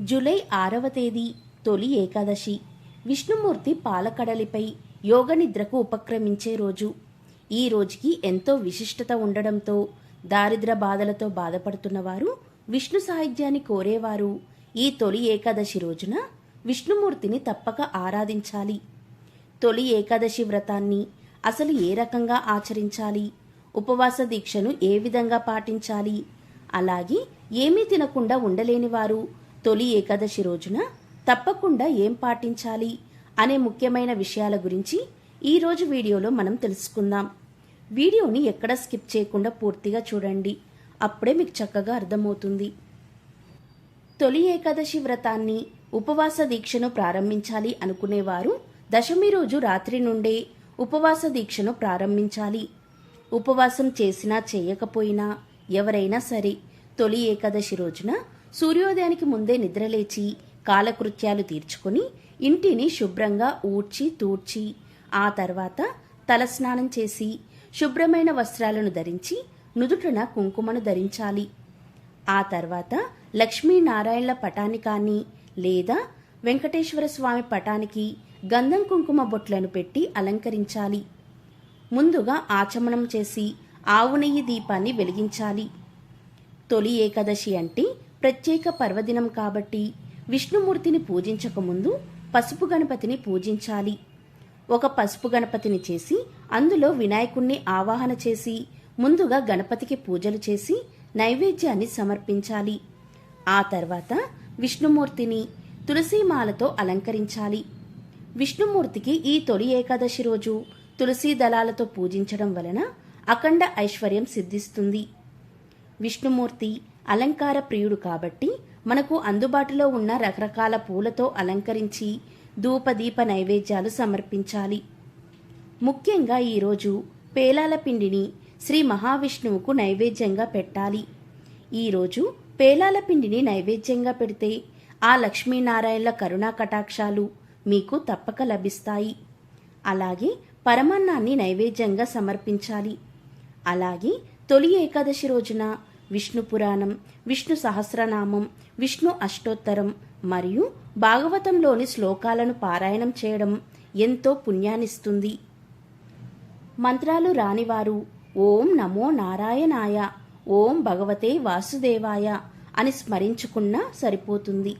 July ఆరవ తేదీ తొలి ఏకాదశి. విష్ణుమూర్తి పాలకడలిపై యోగనిద్రకు ఉపక్రమించే రోజు. ఈ రోజుకి ఎంతో విశిష్టత ఉండడంతో దారిద్ర బాధలతో బాధపడుతున్నవారు విష్ణు సాహిత్యాన్ని కోరేవారు. ఈ తొలి ఏకాదశి రోజున విష్ణుమూర్తిని తప్పక ఆరాధించాలి. తొలి ఏకాదశి వ్రతాన్ని అసలు ఏ రకంగా ఆచరించాలి? ఉపవాస దీక్షను ఏ విధంగా పాటించాలి? అలాగే ఏమీ తినకుండా ఉండలేని వారు తొలి ఏకాదశి రోజున తప్పకుండా ఏం పాటించాలి అనే ముఖ్యమైన విషయాల గురించి ఈరోజు వీడియోలో మనం తెలుసుకుందాం. వీడియోని ఎక్కడ స్కిప్ చేయకుండా పూర్తిగా చూడండి. అప్పుడే మీకు చక్కగా అర్థమవుతుంది. తొలి ఏకాదశి వ్రతాన్ని ఉపవాస దీక్షను ప్రారంభించాలి అనుకునేవారు దశమి రోజు రాత్రి నుండే ఉపవాస దీక్షను ప్రారంభించాలి. ఉపవాసం చేసినా చేయకపోయినా ఎవరైనా సరే తొలి ఏకాదశి రోజున సూర్యోదయానికి ముందే నిద్రలేచి కాలకృత్యాలు తీర్చుకొని ఇంటిని శుభ్రంగా ఊడ్చి తూడ్చి ఆ తర్వాత తలస్నానం చేసి శుభ్రమైన వస్త్రాలను ధరించి నుదుటన కుంకుమను ధరించాలి. ఆ తర్వాత లక్ష్మీనారాయణల పటాన్ని కానీ లేదా వెంకటేశ్వర స్వామి పటానికి గంధం కుంకుమ బొట్లను పెట్టి అలంకరించాలి. ముందుగా ఆచమనం చేసి ఆవు నెయ్యి దీపాన్ని వెలిగించాలి. తొలి ఏకాదశి అంటే ప్రత్యేక పర్వదినం కాబట్టి విష్ణుమూర్తిని పూజించకముందు పసుపు గణపతిని పూజించాలి. ఒక పసుపు గణపతిని చేసి అందులో వినాయకుణ్ణి ఆవాహన చేసి ముందుగా గణపతికి పూజలు చేసి నైవేద్యాన్ని సమర్పించాలి. ఆ తర్వాత విష్ణుమూర్తిని తులసీమాలతో అలంకరించాలి. విష్ణుమూర్తికి ఈ తొలి ఏకాదశి రోజు తులసీ దళాలతో పూజించడం వలన అఖండ ఐశ్వర్యం సిద్ధిస్తుంది. విష్ణుమూర్తి అలంకార ప్రియుడు కాబట్టి మనకు అందుబాటులో ఉన్న రకరకాల పూలతో అలంకరించి ధూపదీప నైవేద్యాలు సమర్పించాలి. ముఖ్యంగా ఈరోజు పేలాల పిండిని శ్రీ మహావిష్ణువుకు నైవేద్యంగా పెట్టాలి. ఈరోజు పేలాల పిండిని నైవేద్యంగా పెడితే ఆ లక్ష్మీనారాయణల కరుణా కటాక్షాలు మీకు తప్పక లభిస్తాయి. అలాగే పరమాన్నాన్ని నైవేద్యంగా సమర్పించాలి. అలాగే తొలి ఏకాదశి రోజున విష్ణు పురాణం విష్ణు సహస్రనామం విష్ణు అష్టోత్తరం మరియు భాగవతంలోని శ్లోకాలను పారాయణం చేయడం ఎంతో పుణ్యాన్నిస్తుంది. మంత్రాలు రానివారు ఓం నమో నారాయణాయ ఓం భగవతే వాసుదేవాయ అని స్మరించుకున్నా సరిపోతుంది.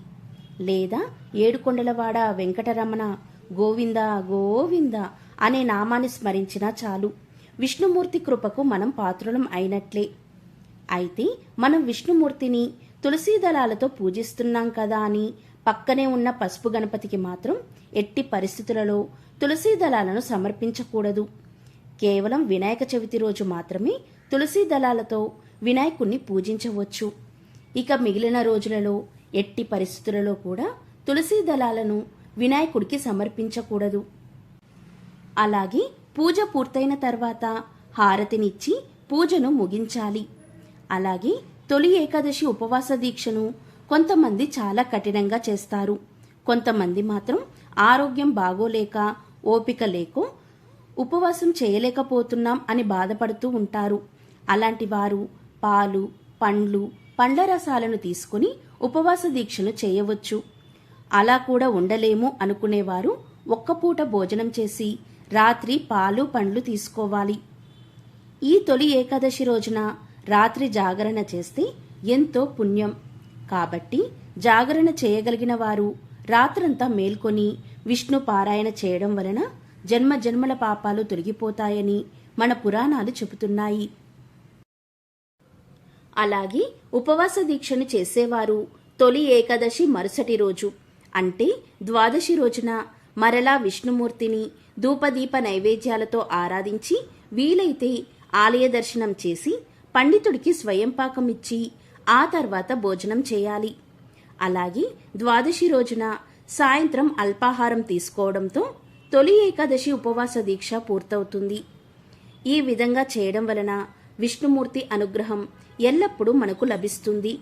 లేదా ఏడుకొండలవాడ వెంకటరమణ గోవింద గోవింద అనే నామాన్ని స్మరించినా చాలు. విష్ణుమూర్తి కృపకు మనం పాత్రులం అయినట్లే. అయితే మనం విష్ణుమూర్తిని తులసీ దళాలతో పూజిస్తున్నాం కదా అని పక్కనే ఉన్న పసుపు గణపతికి మాత్రం ఎట్టి పరిస్థితులలో తులసీ దళాలను సమర్పించకూడదు. కేవలం వినాయక చవితి రోజు మాత్రమే తులసీ దళాలతో వినాయకుణ్ణి పూజించవచ్చు. ఇక మిగిలిన రోజులలో ఎట్టి పరిస్థితులలో కూడా తులసీ దళాలను వినాయకుడికి సమర్పించకూడదు. అలాగే పూజ పూర్తయిన తర్వాత హారతినిచ్చి పూజను ముగించాలి. అలాగే తొలి ఏకాదశి ఉపవాస దీక్షను కొంతమంది చాలా కఠినంగా చేస్తారు. కొంతమంది మాత్రం ఆరోగ్యం బాగోలేక ఓపిక లేకో ఉపవాసం చేయలేకపోతున్నాం అని బాధపడుతూ ఉంటారు. అలాంటి వారు పాలు పండ్లు పండ్ల రసాలను తీసుకుని ఉపవాస దీక్షను చేయవచ్చు. అలా కూడా ఉండలేము అనుకునేవారు ఒక్కపూట భోజనం చేసి రాత్రి పాలు పండ్లు తీసుకోవాలి. ఈ తొలి ఏకాదశి రోజున రాత్రి జాగరణ చేస్తే ఎంతో పుణ్యం. కాబట్టి జాగరణ చేయగలిగిన వారు రాత్రంతా మేల్కొని విష్ణు పారాయణ చేయడం వలన జన్మ జన్మల పాపాలు తొలగిపోతాయని మన పురాణాలు చెబుతున్నాయి. అలాగే ఉపవాస దీక్షను చేసేవారు తొలి ఏకాదశి మరుసటి రోజు. అంటే ద్వాదశి రోజున మరలా విష్ణుమూర్తిని ధూపదీప నైవేద్యాలతో ఆరాధించి వీలైతే ఆలయ దర్శనం చేసి పండితుడికి స్వయంపాకం ఇచ్చి ఆ తర్వాత భోజనం చేయాలి. అలాగే ద్వాదశి రోజున సాయంత్రం అల్పాహారం తీసుకోవడంతో తొలి ఏకాదశి ఉపవాస దీక్ష పూర్తవుతుంది. ఈ విధంగా చేయడం వలన విష్ణుమూర్తి అనుగ్రహం ఎల్లప్పుడూ మనకు లభిస్తుంది.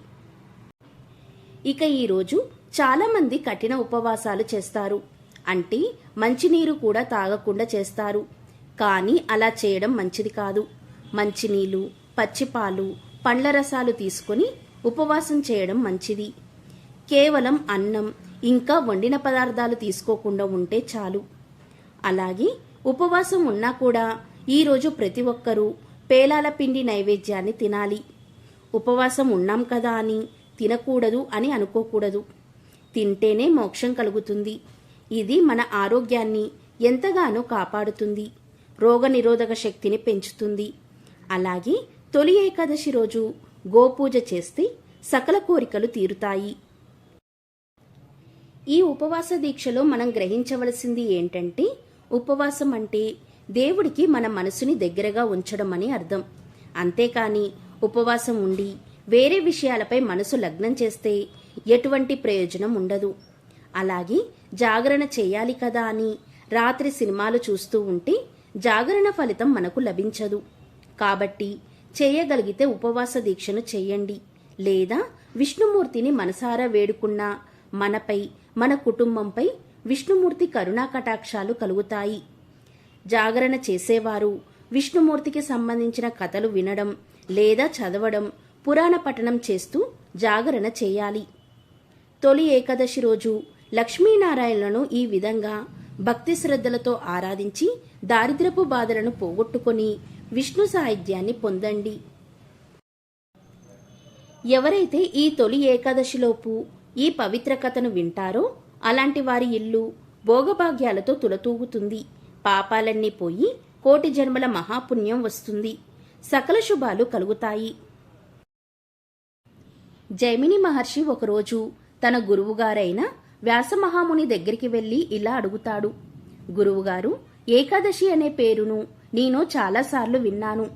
ఇక ఈరోజు చాలామంది కఠిన ఉపవాసాలు చేస్తారు. అంటే మంచినీరు కూడా తాగకుండా చేస్తారు. కానీ అలా చేయడం మంచిది కాదు. మంచినీళ్ళు పచ్చిపాలు పండ్ల రసాలు తీసుకొని ఉపవాసం చేయడం మంచిది. కేవలం అన్నం ఇంకా వండిన పదార్థాలు తీసుకోకుండా ఉంటే చాలు. అలాగే ఉపవాసం ఉన్నా కూడా ఈరోజు ప్రతి ఒక్కరూ పేలాల పిండి నైవేద్యాన్ని తినాలి. ఉపవాసం ఉన్నాం కదా అని తినకూడదు అని అనుకోకూడదు. తింటేనే మోక్షం కలుగుతుంది. ఇది మన ఆరోగ్యాన్ని ఎంతగానో కాపాడుతుంది. రోగనిరోధక శక్తిని పెంచుతుంది. అలాగే తొలి ఏకాదశి రోజు గోపూజ చేస్తే సకల కోరికలు తీరుతాయి. ఈ ఉపవాస దీక్షలో మనం గ్రహించవలసింది ఏంటంటే ఉపవాసం అంటే దేవుడికి మన మనసుని దగ్గరగా ఉంచడం అని అర్థం. అంతేకాని ఉపవాసం ఉండి వేరే విషయాలపై మనసు లగ్నం చేస్తే ఎటువంటి ప్రయోజనం ఉండదు. అలాగే జాగరణ చేయాలి కదా అని రాత్రి సినిమాలు చూస్తూ ఉంటే జాగరణ ఫలితం మనకు లభించదు. కాబట్టి చేయగలిగితే ఉపవాస దీక్షను చేయండి. లేదా విష్ణుమూర్తిని మనసారా వేడుకున్న మనపై మన కుటుంబంపై విష్ణుమూర్తి కరుణా కటాక్షాలు కలుగుతాయి. జాగరణ చేసేవారు విష్ణుమూర్తికి సంబంధించిన కథలు వినడం లేదా చదవడం పురాణ పఠనం చేస్తూ జాగరణ చేయాలి. తొలి ఏకాదశి రోజు లక్ష్మీనారాయణలను ఈ విధంగా భక్తి శ్రద్ధలతో ఆరాధించి దారిద్రపు బాధలను పోగొట్టుకొని విష్ణు సాహిత్యాన్ని పొందండి. ఎవరైతే ఈ తొలి ఏకాదశిలోపు ఈ పవిత్ర కథను వింటారో అలాంటి వారి ఇల్లు భోగభాగ్యాలతో తులతూగుతుంది. పాపాలన్నీ పోయి కోటి జన్మల మహాపుణ్యం వస్తుంది. సకల శుభాలు కలుగుతాయి. జైమిని మహర్షి ఒకరోజు తన గురువుగారైన వ్యాసమహాముని దగ్గరికి వెళ్ళి ఇలా అడుగుతాడు. గురువుగారు ఏకాదశి అనే పేరును నేను చాలాసార్లు విన్నాను.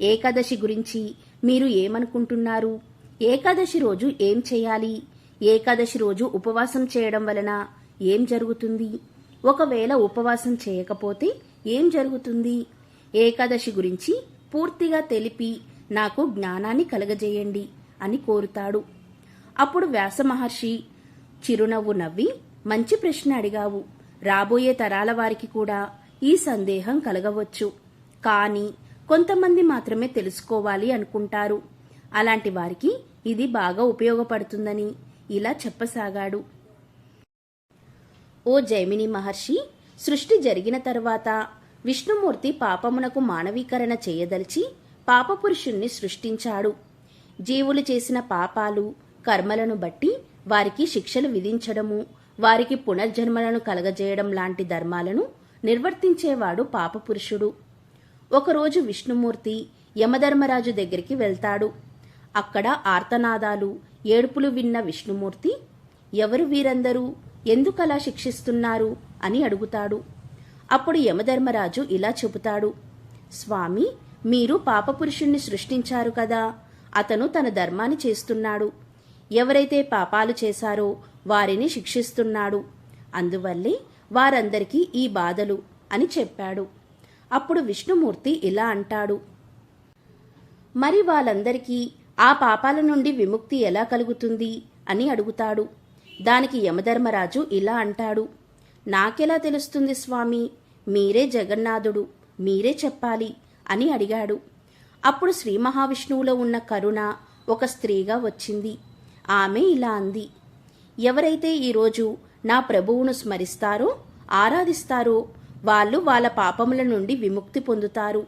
ఏకాదశి గురించి మీరు ఏమనుకుంటున్నారు? ఏకాదశి రోజు ఏం చేయాలి? ఏకాదశి రోజు ఉపవాసం చేయడం వలన ఏం జరుగుతుంది? ఒకవేళ ఉపవాసం చేయకపోతే ఏం జరుగుతుంది? ఏకాదశి గురించి పూర్తిగా తెలిపి నాకు జ్ఞానాన్ని కలగజేయండి అని కోరుతాడు. అప్పుడు వ్యాస మహర్షి చిరునవ్వు నవ్వి మంచి ప్రశ్న అడిగావు. రాబోయే తరాల వారికి కూడా ఈ సందేహం కలగవచ్చు. కానీ కొంతమంది మాత్రమే తెలుసుకోవాలి అనుకుంటారు. అలాంటి వారికి ఇది బాగా ఉపయోగపడుతుందని ఇలా చెప్పసాగాడు. ఓ జైమిని మహర్షి సృష్టి జరిగిన తర్వాత విష్ణుమూర్తి పాపమునకు మానవీకరణ చేయదలిచి పాపపురుషుణ్ణి సృష్టించాడు. జీవులు చేసిన పాపాలు కర్మలను బట్టి వారికి శిక్షలు విధించడము వారికి పునర్జన్మలను కలగజేయడం లాంటి ధర్మాలను నిర్వర్తించేవాడు పాపపురుషుడు. ఒకరోజు విష్ణుమూర్తి యమధర్మరాజు దగ్గరికి వెళ్తాడు. అక్కడ ఆర్తనాదాలు ఏడుపులు విన్న విష్ణుమూర్తి ఎవరు వీరందరూ? ఎందుకలా శిక్షిస్తున్నారు? అని అడుగుతాడు. అప్పుడు యమధర్మరాజు ఇలా చెబుతాడు. స్వామి మీరు పాపపురుషుణ్ణి సృష్టించారు కదా. అతను తన ధర్మాన్ని చేస్తున్నాడు. ఎవరైతే పాపాలు చేశారో వారిని శిక్షిస్తున్నాడు. అందువల్లే వారందరికీ ఈ బాధలు అని చెప్పాడు. అప్పుడు విష్ణుమూర్తి ఇలా అంటాడు. మరి వాళ్ళందరికీ ఆ పాపాల నుండి విముక్తి ఎలా కలుగుతుంది అని అడుగుతాడు. దానికి యమధర్మరాజు ఇలా అంటాడు. నాకెలా తెలుస్తుంది స్వామి? మీరే జగన్నాథుడు మీరే చెప్పాలి అని అడిగాడు. అప్పుడు శ్రీ మహావిష్ణువులో ఉన్న కరుణ ఒక స్త్రీగా వచ్చింది. ఆమె ఇలా అంది. ఎవరైతే ఈరోజు నా ప్రభువును స్మరిస్తారో ఆరాధిస్తారో వాళ్ళు వాళ్ళ పాపముల నుండి విముక్తి పొందుతారు.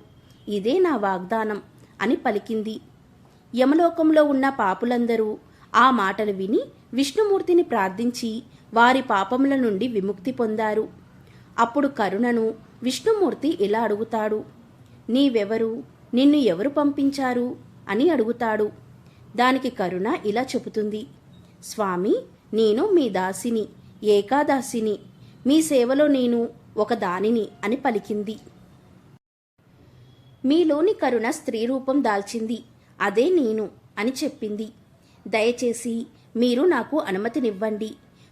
ఇదే నా వాగ్దానం అని పలికింది. యమలోకంలో ఉన్న పాపులందరూ ఆ మాటలు విని విష్ణుమూర్తిని ప్రార్థించి వారి పాపముల నుండి విముక్తి పొందారు. అప్పుడు కరుణను విష్ణుమూర్తి ఇలా అడుగుతాడు నీవెవరు? నిన్ను ఎవరు పంపించారు? అని అడుగుతాడు. దానికి కరుణ ఇలా చెబుతుంది స్వామి నేను మీ దాసిని ఏకాదాసిని. మీ సేవలో నేను ఒకదానిని అని పలికింది. మీలోని కరుణ స్త్రీ రూపం దాల్చింది. అదే నేను అని చెప్పింది. దయచేసి మీరు నాకు అనుమతినివ్వండి.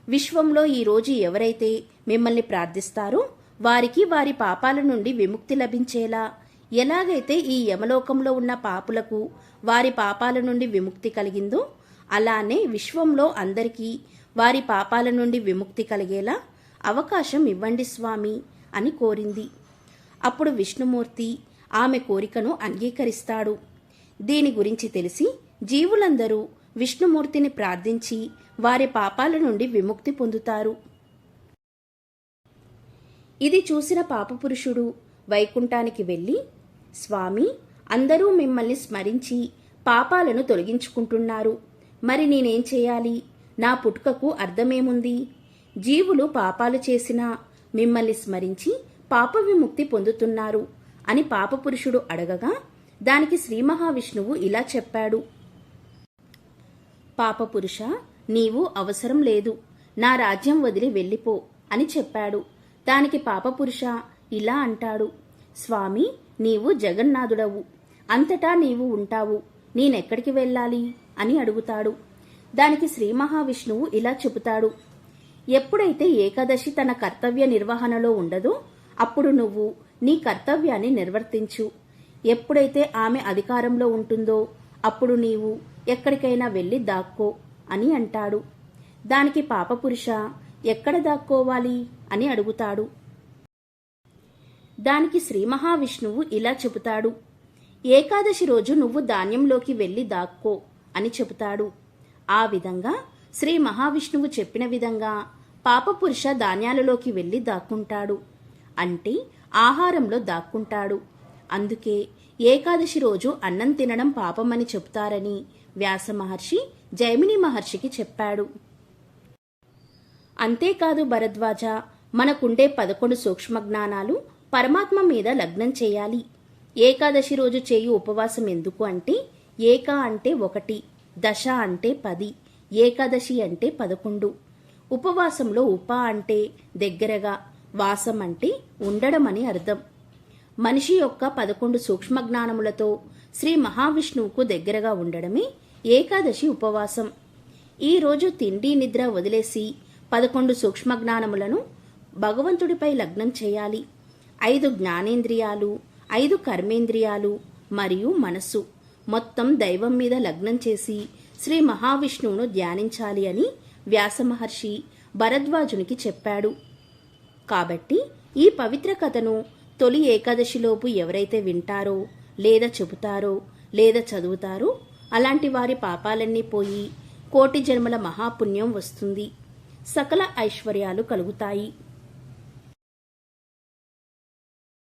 విశ్వంలో ఈరోజు ఎవరైతే మిమ్మల్ని ప్రార్థిస్తారో వారికి వారి పాపాల నుండి విముక్తి లభించేలా ఎలాగైతే ఈ యమలోకంలో ఉన్న పాపులకు వారి పాపాల నుండి విముక్తి కలిగిందో అలానే విశ్వంలో అందరికీ వారి పాపాల నుండి విముక్తి కలిగేలా అవకాశం ఇవ్వండి స్వామి అని కోరింది. అప్పుడు విష్ణుమూర్తి ఆమె కోరికను అంగీకరిస్తాడు. దీని గురించి తెలిసి జీవులందరూ విష్ణుమూర్తిని ప్రార్థించి వారి పాపాల నుండి విముక్తి పొందుతారు. ఇది చూసిన పాపపురుషుడు వైకుంఠానికి వెళ్ళి స్వామి అందరూ మిమ్మల్ని స్మరించి పాపాలను తొలగించుకుంటున్నారు. మరి నేనేం చేయాలి? నా పుట్టుకకు అర్థమేముంది? జీవులు పాపాలు చేసినా మిమ్మల్ని స్మరించి పాప విముక్తి పొందుతున్నారు అని పాపపురుషుడు అడగగా దానికి శ్రీ మహావిష్ణువు ఇలా చెప్పాడు. పాపపురుష నీవు అవసరం లేదు నా రాజ్యం వదిలి వెళ్ళిపో అని చెప్పాడు. దానికి పాపపురుష ఇలా అంటాడు స్వామి నీవు జగన్నాథుడవు అంతటా నీవు ఉంటావు నేనెక్కడికి వెళ్ళాలి అని అడుగుతాడు. దానికి శ్రీ మహావిష్ణువు ఇలా చెబుతాడు ఎప్పుడైతే ఏకాదశి తన కర్తవ్య నిర్వహణలో ఉండదో అప్పుడు నువ్వు నీ కర్తవ్యాన్ని నిర్వర్తించు. ఎప్పుడైతే ఆమె అధికారంలో ఉంటుందో అప్పుడు నీవు ఎక్కడికైనా వెళ్ళి దాక్కో అని అంటాడు. దానికి పాపపురుష ఎక్కడ దాక్కోవాలి అని అడుగుతాడు. దానికి శ్రీ మహావిష్ణువు ఇలా చెబుతాడు. ఏకాదశి రోజు నువ్వు ధాన్యంలోకి వెళ్ళి దాక్కో అని చెబుతాడు. ఆ విధంగా శ్రీ మహావిష్ణువు చెప్పిన విధంగా పాపపురుష ధాన్యాలలోకి వెళ్ళి దాక్కుంటాడు. అంటే ఆహారంలో దాక్కుంటాడు. అందుకే ఏకాదశి రోజు అన్నం తినడం పాపమని చెప్తారని వ్యాస మహర్షి జైమిని మహర్షికి చెప్పాడు. అంతేకాదు భరద్వాజ మనకుండే పదకొండు సూక్ష్మ జ్ఞానాలు పరమాత్మ మీద లగ్నం చేయాలి. ఏకాదశి రోజు చేయు ఉపవాసం ఎందుకు అంటే ఏక అంటే ఒకటి దశ అంటే పది. ఏకాదశి అంటే పదకొండు. ఉపవాసంలో ఉప అంటే దగ్గరగా వాసం అంటే ఉండడం అని అర్థం. మనిషి యొక్క పదకొండు సూక్ష్మ జ్ఞానములతో శ్రీ మహావిష్ణువుకు దగ్గరగా ఉండడమే ఏకాదశి ఉపవాసం. ఈరోజు తిండి నిద్ర వదిలేసి పదకొండు సూక్ష్మ జ్ఞానములను భగవంతుడిపై లగ్నం చేయాలి. ఐదు జ్ఞానేంద్రియాలు ఐదు కర్మేంద్రియాలు మరియు మనస్సు మొత్తం దైవం మీద లగ్నం చేసి శ్రీ మహావిష్ణువును ధ్యానించాలి అని వ్యాసమహర్షి భరద్వాజునికి చెప్పాడు. కాబట్టి ఈ పవిత్ర కథను తొలి ఏకాదశిలోపు ఎవరైతే వింటారో లేదా చెబుతారో లేదా చదువుతారో అలాంటి వారి పాపాలన్నీ పోయి కోటి జన్మల మహాపుణ్యం వస్తుంది. సకల ఐశ్వర్యాలు కలుగుతాయి.